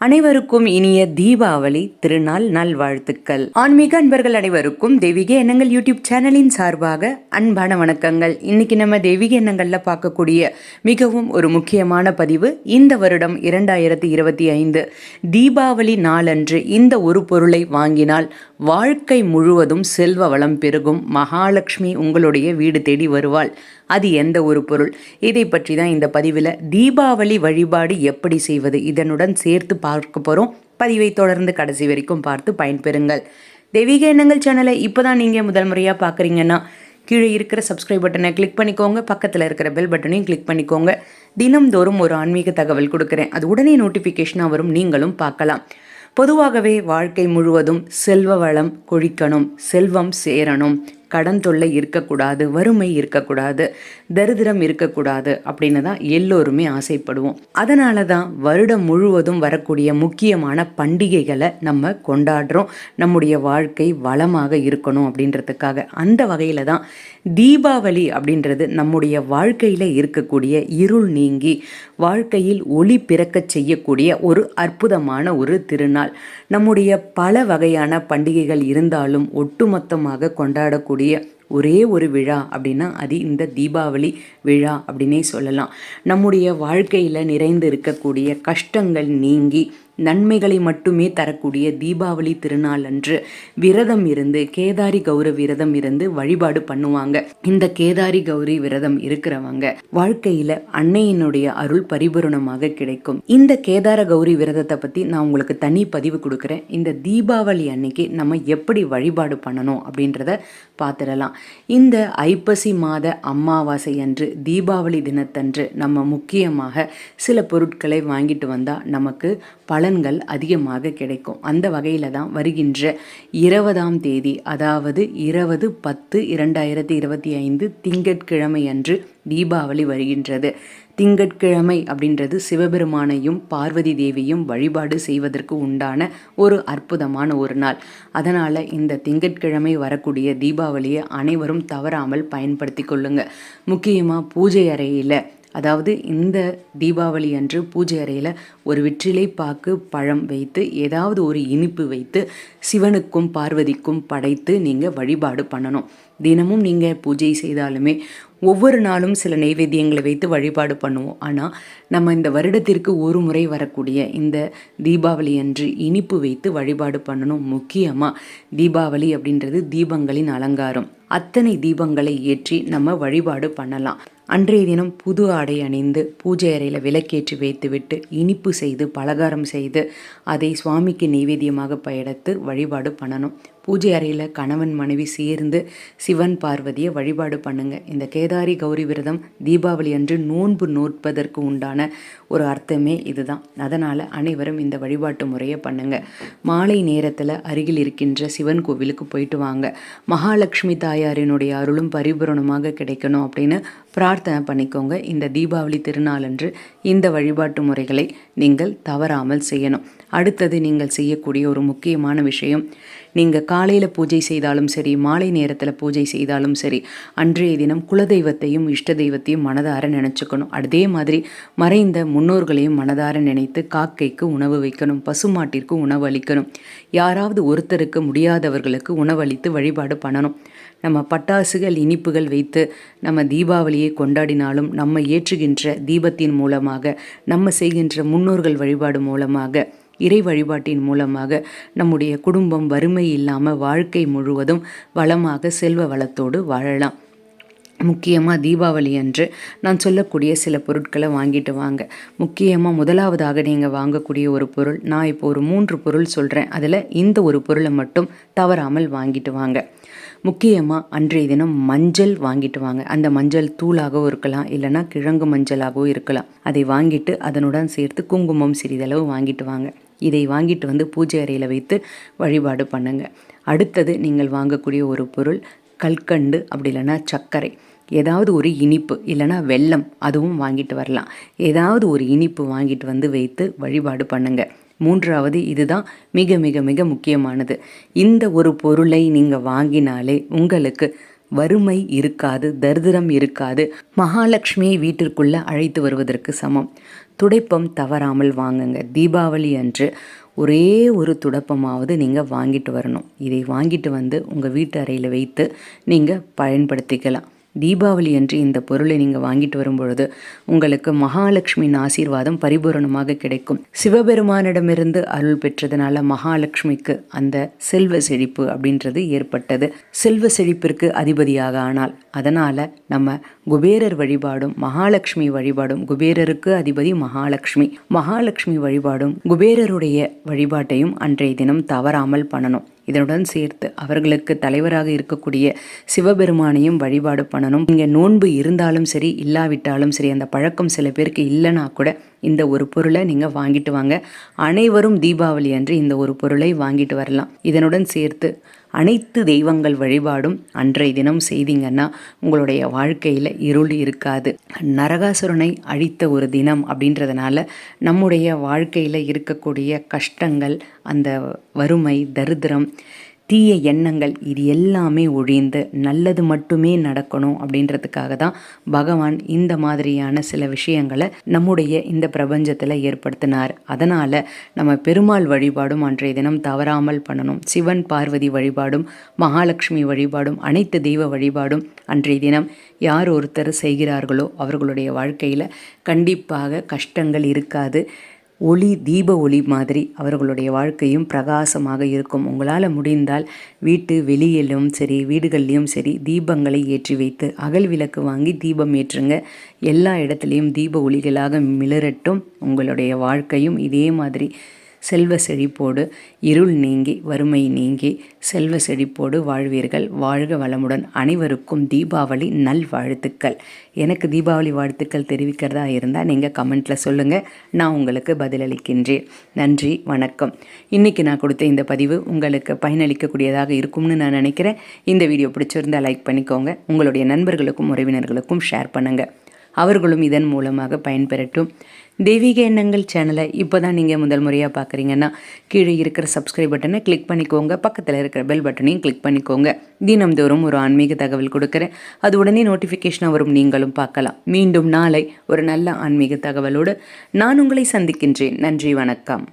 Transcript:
அனைவருக்கும் இனிய தீபாவளி திருநாள் நல்வாழ்த்துக்கள். ஆன்மீக அன்பர்கள் அனைவருக்கும் தெய்வீக எண்ணங்கள் யூடியூப் சேனலின் சார்பாக அன்பான வணக்கங்கள். இன்னைக்கு நம்ம தெய்வீக எண்ணங்கள்ல பார்க்கக்கூடிய மிகவும் ஒரு முக்கியமான பதிவு இந்த வருடம் இரண்டாயிரத்தி இருபத்தி ஐந்து. தீபாவளி நாளன்று இந்த ஒரு பொருளை வாங்கினால் வாழ்க்கை முழுவதும் செல்வ வளம் பெருகும். மகாலட்சுமி உங்களுடைய வீடு தேடி வருவாள். அது எந்த ஒரு பொருள்? இதை பற்றி தான் இந்த பதிவில் தீபாவளி வழிபாடு எப்படி செய்வது? இதனுடன் சேர்த்து பார்க்க போகிறோம் பதிவை தொடர்ந்து கடைசி வரைக்கும் பார்த்து பயன்பெறுங்கள். தெய்வீக எண்ணங்கள் சேனலை இப்போ தான் நீங்கள் முதல் முறையாக பார்க்குறீங்கன்னா கீழே இருக்கிற சப்ஸ்கிரைப் பட்டனை கிளிக் பண்ணிக்கோங்க. பக்கத்தில் இருக்கிற பெல் பட்டனையும் கிளிக் பண்ணிக்கோங்க. தினம்தோறும் ஒரு ஆன்மீக தகவல் கொடுக்குறேன். அது உடனே நோட்டிஃபிகேஷனாக வரும். நீங்களும் பார்க்கலாம். பொதுவாகவே வாழ்க்கை முழுவதும் செல்வ வளம் கொழிக்கணும் செல்வம் சேரணும். கடன் தொல்லை இருக்கக்கூடாது வறுமை இருக்கக்கூடாது தரித்திரம் இருக்கக்கூடாது அப்படின்னு தான் எல்லோருமே ஆசைப்படுவோம். அதனால தான் வருடம் முழுவதும் வரக்கூடிய முக்கியமான பண்டிகைகளை நம்ம கொண்டாடுறோம். நம்முடைய வாழ்க்கை வளமாக இருக்கணும் அப்படின்றதுக்காக. அந்த வகையில் தான் தீபாவளி அப்படின்றது நம்முடைய வாழ்க்கையில் இருக்கக்கூடிய இருள் நீங்கி வாழ்க்கையில் ஒளி பிறக்கச் செய்யக்கூடிய ஒரு அற்புதமான ஒரு திருநாள். நம்முடைய பல வகையான பண்டிகைகள் இருந்தாலும் ஒட்டுமொத்தமாக கொண்டாடக்கூடிய ஒரே ஒரு விழா அப்படின்னா அது இந்த தீபாவளி விழா அப்படின்னே சொல்லலாம். நம்முடைய வாழ்க்கையில் நிறைந்து இருக்கக்கூடிய கஷ்டங்கள் நீங்கி நன்மைகளை மட்டுமே தரக்கூடிய தீபாவளி திருநாள் அன்று விரதம் இருந்து கேதாரி கௌர விரதம் இருந்து வழிபாடு பண்ணுவாங்க. இந்த கேதாரி கௌரி விரதம் இருக்கிறவங்க வாழ்க்கையில அன்னையினுடைய அருள் பரிபூரணமாக கிடைக்கும். இந்த கேதார கௌரி விரதத்தை பத்தி நான் உங்களுக்கு தனி பதிவு கொடுக்குறேன். இந்த தீபாவளி அன்னைக்கு நம்ம எப்படி வழிபாடு பண்ணணும் அப்படின்றத பார்த்துடலாம். இந்த ஐப்பசி மாத அமாவாசை அன்று தீபாவளி தினத்தன்று நம்ம முக்கியமாக சில பொருட்களை வாங்கிட்டு வந்தால் நமக்கு பல பலன்கள் அதிகமாக கிடைக்கும். அந்த வகையில் தான் வருகின்ற இருபதாம் தேதி அதாவது இருபது பத்து இரண்டாயிரத்தி இருபத்தி ஐந்து திங்கட்கிழமை அன்று தீபாவளி வருகின்றது. திங்கட்கிழமை அப்படின்றது சிவபெருமானையும் பார்வதி தேவியும் வழிபாடு செய்வதற்கு உண்டான ஒரு அற்புதமான ஒரு நாள். அதனால் இந்த திங்கட்கிழமை வரக்கூடிய தீபாவளியை அனைவரும் தவறாமல் பயன்படுத்தி கொள்ளுங்க. முக்கியமாக பூஜை அறையில் அதாவது இந்த தீபாவளி அன்று பூஜை அறையில் ஒரு வெற்றிலை பாக்கு பழம் வைத்து ஏதாவது ஒரு இனிப்பு வைத்து சிவனுக்கும் பார்வதிக்கும் படைத்து நீங்கள் வழிபாடு பண்ணணும். தினமும் நீங்கள் பூஜை செய்தாலுமே ஒவ்வொரு நாளும் சில நைவேத்தியங்களை வைத்து வழிபாடு பண்ணுவோம். ஆனால் நம்ம இந்த வருடத்திற்கு ஒரு முறை வரக்கூடிய இந்த தீபாவளி அன்று இனிப்பு வைத்து வழிபாடு பண்ணணும். முக்கியமாக தீபாவளி அப்படின்றது தீபங்களின் அலங்காரம். அத்தனை தீபங்களை ஏற்றி நம்ம வழிபாடு பண்ணலாம். அன்றைய தினம் புது ஆடை அணிந்து பூஜை அறையில் விளக்கேற்றி வைத்துவிட்டு இனிப்பு செய்து பலகாரம் செய்து அதை சுவாமிக்கு நைவேத்தியமாக பயடுத்து வழிபாடு பண்ணணும். பூஜை அறையில் கணவன் மனைவி சேர்ந்து சிவன் பார்வதியை வழிபாடு பண்ணுங்க. இந்த கேதாரி கௌரி விரதம் தீபாவளி அன்று நோன்பு நோற்பதற்கு உண்டான ஒரு அர்த்தமே இதுதான். அதனால் அனைவரும் இந்த வழிபாட்டு முறையை பண்ணுங்க. மாலை நேரத்தில் அருகில் இருக்கின்ற சிவன் கோவிலுக்கு போயிட்டு வாங்க. மகாலட்சுமி தாயாரினுடைய அருளும் பரிபூரணமாக கிடைக்கணும் அப்படின்னு பிரார்த்தனை பண்ணிக்கோங்க. இந்த தீபாவளி திருநாளன்று இந்த வழிபாட்டு முறைகளை நீங்கள் தவறாமல் செய்யணும். அடுத்தது நீங்கள் செய்யக்கூடிய ஒரு முக்கியமான விஷயம் நீங்கள் காலையில் பூஜை செய்தாலும் சரி மாலை நேரத்தில் பூஜை செய்தாலும் சரி அன்றைய தினம் குலதெய்வத்தையும் இஷ்ட தெய்வத்தையும் மனதார நினச்சிக்கணும். அதே மாதிரி மறைந்த முன்னோர்களையும் மனதார நினைத்து காக்கைக்கு உணவு வைக்கணும் பசுமாட்டிற்கு உணவு அளிக்கணும். யாராவது ஒருத்தருக்கு முடியாதவர்களுக்கு உணவளித்து வழிபாடு பண்ணணும். நம்ம பட்டாசுகள் இனிப்புகள் வைத்து நம்ம தீபாவளியை கொண்டாடினாலும் நம்ம ஏற்றுகின்ற தீபத்தின் மூலமாக நம்ம செய்கின்ற முன்னோர்கள் வழிபாடு மூலமாக இறை வழிபாட்டின் மூலமாக நம்முடைய குடும்பம் வறுமை இல்லாமல் வாழ்க்கை முழுவதும் வளமாக செல்வ வளத்தோடு வாழலாம். முக்கியமாக தீபாவளி அன்று நான் சொல்லக்கூடிய சில பொருட்களை வாங்கிட்டு வாங்க. முக்கியமாக முதலாவதாக நீங்கள் வாங்கக்கூடிய ஒரு பொருள் நான் இப்போ ஒரு மூன்று பொருள் சொல்கிறேன் அதில் இந்த ஒரு பொருளை மட்டும் தவறாமல் வாங்கிட்டு வாங்க. முக்கியமாக அன்றைய தினம் மஞ்சள் வாங்கிட்டு வாங்க. அந்த மஞ்சள் தூளாகவும் இருக்கலாம் இல்லைன்னா கிழங்கு மஞ்சளாகவும் இருக்கலாம். அதை வாங்கிட்டு அதனுடன் சேர்த்து குங்குமம் சிறிதளவு வாங்கிட்டு வாங்க. இதை வாங்கிட்டு வந்து பூஜை அறையில் வைத்து வழிபாடு பண்ணுங்கள் அடுத்தது நீங்கள் வாங்கக்கூடிய ஒரு பொருள் கல்கண்டு அப்படி இல்லைன்னா சர்க்கரை. ஏதாவது ஒரு இனிப்பு இல்லைன்னா வெல்லம் அதுவும் வாங்கிட்டு வரலாம். ஏதாவது ஒரு இனிப்பு வாங்கிட்டு வந்து வைத்து வழிபாடு பண்ணுங்கள் மூன்றாவது இதுதான் மிக மிக மிக முக்கியமானது. இந்த ஒரு பொருளை நீங்கள் வாங்கினாலே உங்களுக்கு வறுமை இருக்காது தரிதிரம் இருக்காது. மகாலட்சுமியை வீட்டிற்குள்ளே அழைத்து வருவதற்கு சமம். துடைப்பம் தவறாமல் வாங்குங்க. தீபாவளி அன்று ஒரே ஒரு துடப்பமாவது நீங்கள் வாங்கிட்டு வரணும். இதை வாங்கிட்டு வந்து உங்கள் வீட்டு அறையில் வைத்து நீங்கள் பயன்படுத்திக்கலாம். தீபாவளி அன்று இந்த பொருளை நீங்கள் வாங்கிட்டு வரும்பொழுது உங்களுக்கு மகாலட்சுமியின் ஆசீர்வாதம் பரிபூரணமாக கிடைக்கும். சிவபெருமானிடமிருந்து அருள் பெற்றதுனால மகாலட்சுமிக்கு அந்த செல்வ செழிப்பு அப்படின்றது ஏற்பட்டது. செல்வ செழிப்பிற்கு அதிபதியாக ஆனால் அதனால் நம்ம குபேரர் வழிபாடும் மகாலட்சுமி வழிபாடும் குபேரருக்கு அதிபதி மகாலட்சுமி. மகாலட்சுமி வழிபாடும் குபேரருடைய வழிபாட்டையும் அன்றைய தினம் தவறாமல் பண்ணணும். இதனுடன் சேர்த்து அவர்களுக்கு தலைவராக இருக்கக்கூடிய சிவபெருமானையும் வழிபாடு பண்ணணும். இங்கே நோன்பு இருந்தாலும் சரி இல்லாவிட்டாலும் சரி அந்த பழக்கம் சில பேருக்கு இல்லைனா கூட இந்த ஒரு பொருளை நீங்கள் வாங்கிட்டு வாங்க. அனைவரும் தீபாவளி அன்று இந்த ஒரு பொருளை வாங்கிட்டு வரலாம். இதனுடன் சேர்த்து அனைத்து தெய்வங்கள் வழிபாடும் அன்றைய தினம் செய்தீங்கன்னா உங்களுடைய வாழ்க்கையில் இருள் இருக்காது. நரகாசுரனை அழித்த ஒரு தினம் அப்படின்றதுனால நம்முடைய வாழ்க்கையில் இருக்கக்கூடிய கஷ்டங்கள் அந்த வறுமை தரித்திரம் தீய எண்ணங்கள் இது எல்லாமே ஒழிந்து நல்லது மட்டுமே நடக்கணும் அப்படின்றதுக்காக தான் பகவான் இந்த மாதிரியான சில விஷயங்களை நம்முடைய இந்த பிரபஞ்சத்தில் ஏற்படுத்தினார். அதனால் நம்ம பெருமாள் வழிபாடும் அன்றைய தினம் தவறாமல் பண்ணணும். சிவன் பார்வதி வழிபாடும் மகாலட்சுமி வழிபாடும் அனைத்து தெய்வ வழிபாடும் அன்றைய தினம் யார் ஒருத்தர் செய்கிறார்களோ அவர்களுடைய வாழ்க்கையில் கண்டிப்பாக கஷ்டங்கள் இருக்காது. ஒளி தீப ஒளி மாதிரி அவர்களுடைய வாழ்க்கையும் பிரகாசமாக இருக்கும். உங்களால் முடிந்தால் வீட்டு வெளியிலும் சரி வீடுகள்லையும் சரி தீபங்களை ஏற்றி வைத்து அகல் விளக்கு வாங்கி தீபம் ஏற்றுங்க. எல்லா இடத்துலையும் தீப ஒளிகளாக மிளரட்டும். உங்களுடைய வாழ்க்கையும் இதே மாதிரி செல்வ செழிப்போடு இருள் நீங்கி வறுமை நீங்கி செல்வ செழிப்போடு வாழ்வீர்கள். வாழ்க வளமுடன். அனைவருக்கும் தீபாவளி நல் வாழ்த்துக்கள். எனக்கு தீபாவளி வாழ்த்துக்கள் தெரிவிக்கிறதா இருந்தால் நீங்கள் கமெண்ட்டில் சொல்லுங்கள் நான் உங்களுக்கு பதிலளிக்கின்றேன். நன்றி வணக்கம். இன்றைக்கி நான் கொடுத்த இந்த பதிவு உங்களுக்கு பயனளிக்கக்கூடியதாக இருக்கும்னு நான் நினைக்கிறேன். இந்த வீடியோ பிடிச்சிருந்தால் லைக் பண்ணிக்கோங்க. உங்களுடைய நண்பர்களுக்கும் உறவினர்களுக்கும் ஷேர் பண்ணுங்கள் அவர்களும் இதன் மூலமாக பயன்பெறட்டும். தெய்வீக எண்ணங்கள் சேனலை இப்போ தான் நீங்கள் முதல் முறையாக பார்க்குறீங்கன்னா கீழே இருக்கிற சப்ஸ்கிரைப் பட்டனை கிளிக் பண்ணிக்கோங்க. பக்கத்தில் இருக்கிற பெல் பட்டனையும் கிளிக் பண்ணிக்கோங்க. தினம்தோறும் ஒரு ஆன்மீக தகவல் கொடுக்குறேன். அது உடனே நோட்டிஃபிகேஷனாக வரும். நீங்களும் பார்க்கலாம். மீண்டும் நாளை ஒரு நல்ல ஆன்மீக தகவலோடு நான் உங்களை சந்திக்கின்றேன். நன்றி வணக்கம்.